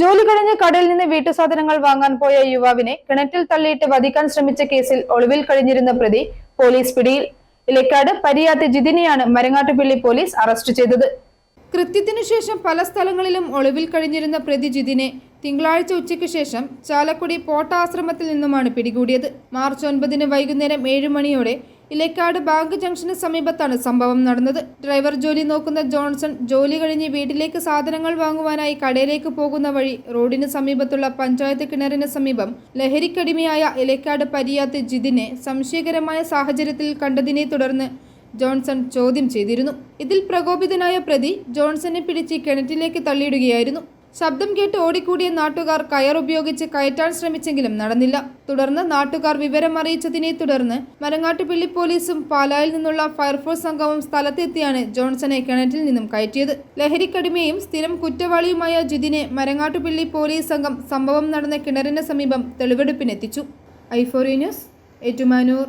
ജോലി കഴിഞ്ഞ് കടയിൽ നിന്ന് വീട്ടുസാധനങ്ങൾ വാങ്ങാൻ പോയ യുവാവിനെ കിണറ്റിൽ തള്ളിയിട്ട് വധിക്കാൻ ശ്രമിച്ച കേസിൽ ഒളിവിൽ കഴിഞ്ഞിരുന്ന പ്രതി പോലീസ് പിടിയിൽ ഇലക്കാട് പരിയാത്ത് ജിതിനെയാണ് മരങ്ങാട്ടുപള്ളി പോലീസ് അറസ്റ്റ് ചെയ്തത്. കൃത്യത്തിനു ശേഷം പല സ്ഥലങ്ങളിലും ഒളിവിൽ കഴിഞ്ഞിരുന്ന പ്രതി ജിതിനെ തിങ്കളാഴ്ച ഉച്ചയ്ക്ക് ശേഷം ചാലക്കുടി പോട്ട ആശ്രമത്തിൽ നിന്നുമാണ് പിടികൂടിയത്. മാർച്ച് ഒൻപതിന് വൈകുന്നേരം ഏഴ് മണിയോടെ ഇലക്കാട് ബാങ്ക് ജംഗ്ഷന് സമീപത്താണ് സംഭവം നടന്നത്. ഡ്രൈവർ ജോലി നോക്കുന്ന ജോൺസൺ ജോലി കഴിഞ്ഞ് വീട്ടിലേക്ക് സാധനങ്ങൾ വാങ്ങുവാനായി കടയിലേക്ക് പോകുന്ന വഴി റോഡിന് സമീപത്തുള്ള പഞ്ചായത്ത് കിണറിന് സമീപം ലഹരിക്കടിമയായ ഇലക്കാട് പരിയാത്ത് ജിതിനെ സംശയകരമായ സാഹചര്യത്തിൽ കണ്ടതിനെ തുടർന്ന് ജോൺസൺ ചോദ്യം ചെയ്തിരുന്നു. ഇതിൽ പ്രകോപിതനായ പ്രതി ജോൺസനെ പിടിച്ച് കിണറ്റിലേക്ക് തള്ളിയിടുകയായിരുന്നു. ശബ്ദം കേട്ട് ഓടിക്കൂടിയ നാട്ടുകാർ കയർ ഉപയോഗിച്ച് കയറ്റാൻ ശ്രമിച്ചെങ്കിലും നടന്നില്ല. തുടർന്ന് നാട്ടുകാർ വിവരം അറിയിച്ചതിനെ തുടർന്ന് മരങ്ങാട്ടുപള്ളി പോലീസും പാലായിൽ നിന്നുള്ള ഫയർഫോഴ്സ് സംഘവും സ്ഥലത്തെത്തിയാണ് ജോൺസനെ കിണറ്റിൽ നിന്നും കയറ്റിയത്. ലഹരിക്കടിമയും സ്ഥിരം കുറ്റവാളിയുമായ ജിതിനെ മരങ്ങാട്ടുപള്ളി പോലീസ് സംഘം സംഭവം നടന്ന കിണറിന് സമീപം തെളിവെടുപ്പിനെത്തിച്ചു. ഐഫോറി ന്യൂസ് ഏറ്റുമാനൂർ.